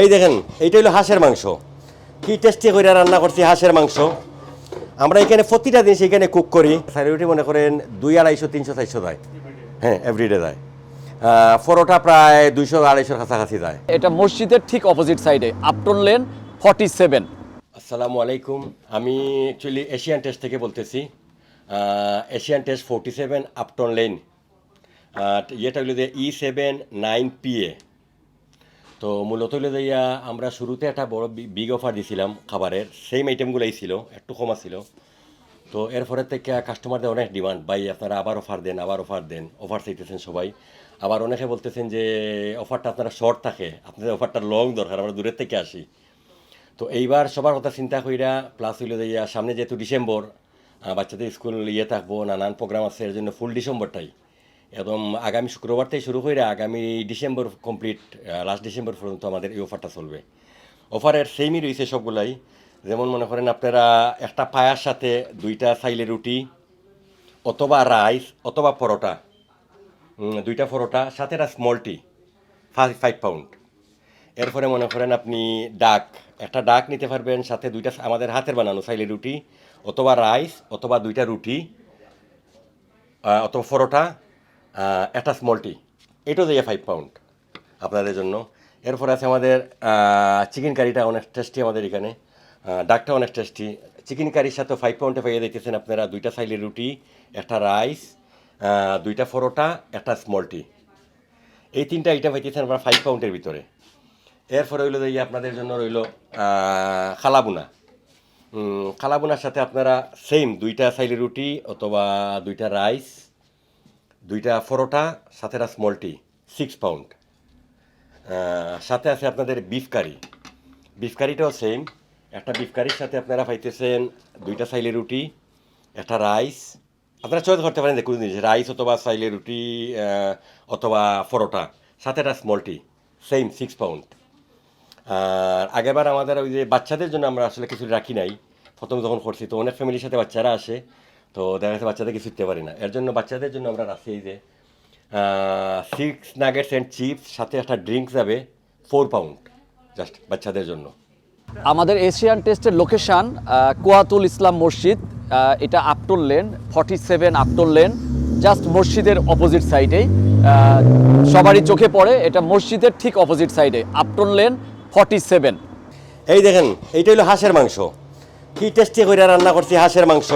এই দেখেন এইটা হলো হাঁসের মাংস। কি টেস্টি করে রান্না করছি হাঁসের মাংস। আমরা এখানে প্রতিটা জিনিস এখানে কুক করি। স্যালারিটি মনে করেন দুই আড়াইশো তিনশো চারশো দেয়। হ্যাঁ এভরিডে দেয়। পরোটা প্রায় দুইশো আড়াইশোর কাছাকাছি দেয়। এটা মসজিদের ঠিক অপোজিট সাইডে আপটন লেন ফর্টি সেভেন আসসালামু আলাইকুম। আমি অ্যাকচুয়ালি এশিয়ান টেস্ট থেকে বলতেছি। Asian Taste forty seven Upton Lane ইয়েটা হলো যে ই সেভেন নাইন পিএ তো মূলত হলো যে ইয়া, আমরা শুরুতে একটা বড় বিগ অফার দিছিলাম খাবারের। সেম আইটেমগুলোই ছিল, একটু কমা ছিল তো এরপরে থেকে কাস্টমারদের অনেক ডিমান্ড ভাই, আপনারা আবার অফার দেন, আবার অফার দেন অফার চাইতেছেন সবাই। আবার অনেকে বলতেছেন যে অফারটা আপনারা শর্ট থাকে, আপনাদের অফারটা লং দরকার, আমরা দূরের থেকে আসি। তো এইবার সবার কথা চিন্তা কইরা প্লাস হইল যে ইয়া, সামনে যেহেতু ডিসেম্বর বাচ্চাদের স্কুল ইয়ে থাকব, নানান প্রোগ্রাম আছে, এর জন্য ফুল ডিসেম্বরটাই। একদম আগামী শুক্রবার থেকে শুরু করে আগামী ডিসেম্বর কমপ্লিট লাস্ট ডিসেম্বর পর্যন্ত আমাদের এই অফারটা চলবে। অফারের সেমই রয়েছে সবগুলাই। যেমন মনে করেন আপনারা একটা পায়ার সাথে দুইটা সাইলে রুটি, অথবা রাইস অথবা পরোটা। দুইটা পরোটা, সাথে একটা স্মল টি ফাইভ পাউন্ড এরপরে মনে করেন আপনি ডাক, একটা ডাক নিতে পারবেন, সাথে দুইটা আমাদের হাতের বানানো সাইলে রুটি, অথবা রাইস অথবা দুইটা রুটি অথবা পরোটা। একটা স্মল টি এটাও দিয়ে ফাইভ পাউন্ড আপনাদের জন্য। এরপর আছে আমাদের চিকেন কারিটা অনেক টেস্টি আমাদের এখানে। ডাকটা অনেক টেস্টি চিকেন কারির সাথে ফাইভ পাউন্ডে পাইয়ে দিতেছেন আপনারা, দুইটা সাইলে রুটি, একটা রাইস দুইটা পরোটা, একটা স্মল টি এই তিনটা আইটেম পাইতেছেন আপনারা ফাইভ পাউন্ডের ভিতরে। এরপরে হইল যে ইয়ে আপনাদের জন্য রইল খালাবুনা। খালাবুনার সাথে আপনারা সেম দুইটা সাইলি রুটি অথবা দুইটা রাইস দুইটা পরোটা, সাথে একটা সিক্স পাউন্ড সাথে আছে আপনাদের বিফ কারি বিফ কারিটাও সেম একটা বিফ কারির সাথে আপনারা পাইতেছেন দুইটা সাইলে রুটি, একটা রাইস আপনারা চয়েস করতে পারেন যে কোনো জিনিস রাইস অথবা সাইলে রুটি অথবা পরোটা, সাথে একটা স্মল সেম সিক্স পাউন্ড আর আগেবার আমাদের ওই যে বাচ্চাদের জন্য আমরা আসলে কিছু রাখি নাই। প্রথম যখন করছি, তো অনেক ফ্যামিলির সাথে বাচ্চারা আসে। তো দেখা যাচ্ছে বাচ্চাদের কিছু দিতে পারি না। এর জন্য বাচ্চাদের জন্য আমরা রাখছি এই যে সিক্স নাগেটস অ্যান্ড চিপস সাথে একটা ড্রিঙ্ক যাবে ফোর পাউন্ড জাস্ট বাচ্চাদের জন্য। আমাদের এশিয়ান টেস্টের লোকেশান কোয়াতুল ইসলাম মসজিদ এটা Upton Lane forty seven Upton Lane just মসজিদের অপোজিট সাইডেই সবারই চোখে পড়ে এটা মসজিদের ঠিক অপোজিট সাইডে আপটন লেন ফর্টি সেভেন এই দেখেন এইটা হলো হাঁসের মাংস। কি টেস্টি করে রান্না করছি হাঁসের মাংস।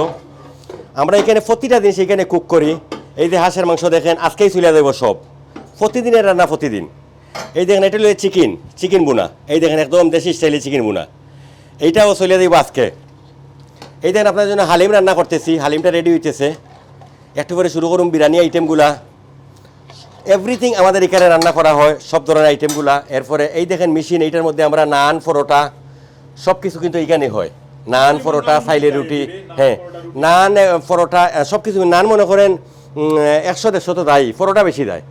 আমরা এখানে প্রতিটা জিনিস এখানে কুক করি। এই যে হাঁসের মাংস দেখেন, আজকেই চলে দেবো সব। প্রতিদিনের রান্না প্রতিদিন। এই দেখেন, এটা হলো চিকেন চিকেন বুনা এই দেখেন, একদম দেশি স্টাইলে চিকেন বুনা এইটাও চলে দেবো আজকে। এই দেখেন, আপনার জন্য হালিম রান্না করতেছি। হালিমটা রেডি হইতেছে। একটু করে শুরু করুন বিরিয়ানি আইটেমগুলা এভরিথিং আমাদের এখানে রান্না করা হয়, সব ধরনের আইটেমগুলা এরপরে এই দেখেন মেশিন এইটার মধ্যে আমরা নান, পরোটা সব কিছু কিন্তু এইখানে হয়। নান, পরোটা সাইলে রুটি হ্যাঁ নান পরোটা সব কিছু নান মনে করেন একশো, দেড়শো তো দেয়, পরোটা বেশি দেয়।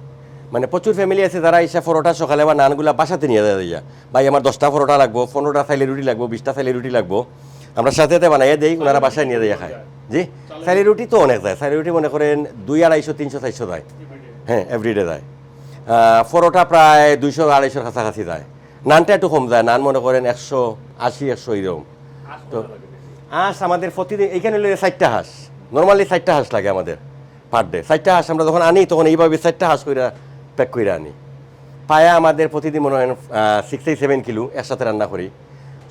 মানে প্রচুর ফ্যামিলি আছে যারা এসে পরোটা সকালে বা নানগুলা বাসাতে নিয়ে যায় দিয়া। ভাই, আমার দশটা পরোটা লাগবো, পনেরোটা সাইলে রুটি লাগবো, বিশটা সাইলে রুটি লাগবো। আমরা সাথে সাথে বানাইয়ে দেই, ওনারা বাসায় নিয়ে দিয়ে খায়। জি? সাইলে রুটি তো অনেক দেয় সাইলে রুটি মনে করেন দুই আড়াইশো, তিনশো, চারশো দেয়। হ্যাঁ এভরিডে দেয়। পরোটা প্রায় দুইশো, আড়াইশোর কাছাকাছি যায় নানটা একটু কম যায় নান মনে করেন একশো, আশি, একশো এরকম তো হাঁস আমাদের প্রতিদিন, এইখানে হলে চারটা হাঁস। নর্মালি চারটা হাঁস লাগে আমাদের পার ডে চারটা হাঁস আমরা যখন আনি, তখন এইভাবে চারটা হাঁস করে প্যাক করে আনি। পায়া আমাদের প্রতিদিন মনে হয় সিক্স থেকে সেভেন কিলো একসাথে রান্না করি।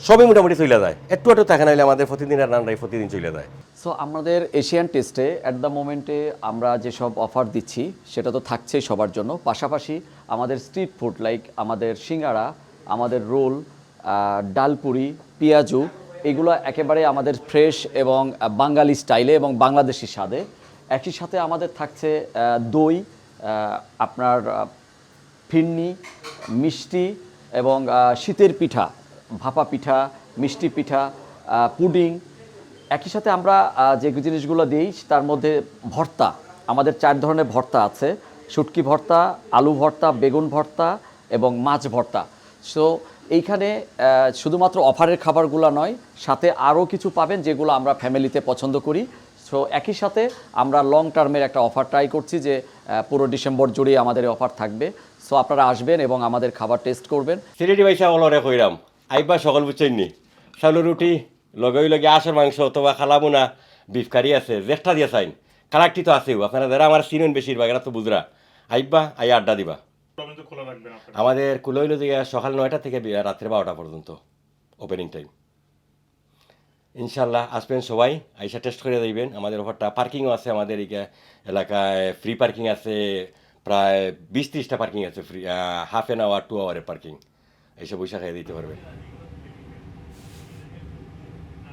সবই মোটামুটি চলে যায়। একটু একটু থাকে নাহলে আমাদের প্রতিদিন রান্নাটাই প্রতিদিন চলে যায়। সো আমাদের এশিয়ান টেস্টে অ্যাট দ্য মোমেন্টে আমরা যেসব অফার দিচ্ছি, সেটা তো থাকছেই সবার জন্য। পাশাপাশি আমাদের স্ট্রিট ফুড লাইক আমাদের সিঙ্গারা, আমাদের রোল ডালপুরি পেঁয়াজু এগুলো একেবারে আমাদের ফ্রেশ এবং বাঙালি স্টাইলে এবং বাংলাদেশি স্বাদে। একই সাথে আমাদের থাকছে দই আপনার ফিরনি, মিষ্টি এবং শীতের পিঠা, ভাপা পিঠা, মিষ্টি পিঠা পুডিং। একই সাথে আমরা যে জিনিসগুলো দিই, তার মধ্যে ভর্তা। আমাদের চার ধরনের ভর্তা আছে। শুটকি ভর্তা, আলু ভর্তা, বেগুন ভর্তা এবং মাছ ভর্তা। সো এইখানে শুধুমাত্র অফারের খাবারগুলো নয়, সাথে আরও কিছু পাবেন যেগুলো আমরা ফ্যামিলিতে পছন্দ করি। সো একই সাথে আমরা লং টার্মের একটা অফার ট্রাই করছি যে পুরো ডিসেম্বর জুড়ে আমাদের অফার থাকবে। সো আপনারা আসবেন এবং আমাদের খাবার টেস্ট করবেন। সিলেটি বাইসা অলরে কইরাম আইবা সকল বুঝছেননি চাউলের রুটি লগে লগে আসার মাংস অথবা খালামুনা বিফ কারি আছে জেঠা দিয়া চাইন। কালাকটি তো আছেও, আপনারা যারা আমার চিনেন বেশিরভাগ, এরা তো বুঝরা। আইবা আই আড্ডা দিবা। আমাদের কুলইল সকাল নয়টা থেকে রাত্রে বারোটা পর্যন্ত ওপেনিং টাইম ইনশাল্লাহ আসবেন সবাই, আইসা টেস্ট করে দিবেন আমাদের ওভারটা পার্কিংও আছে আমাদের এই এলাকায় ফ্রি পার্কিং আছে, প্রায় বিশ ত্রিশটা পার্কিং আছে free half an hour two আওয়ারের parking এইসব পয়সা খাইয়ে দিতে পারবেন।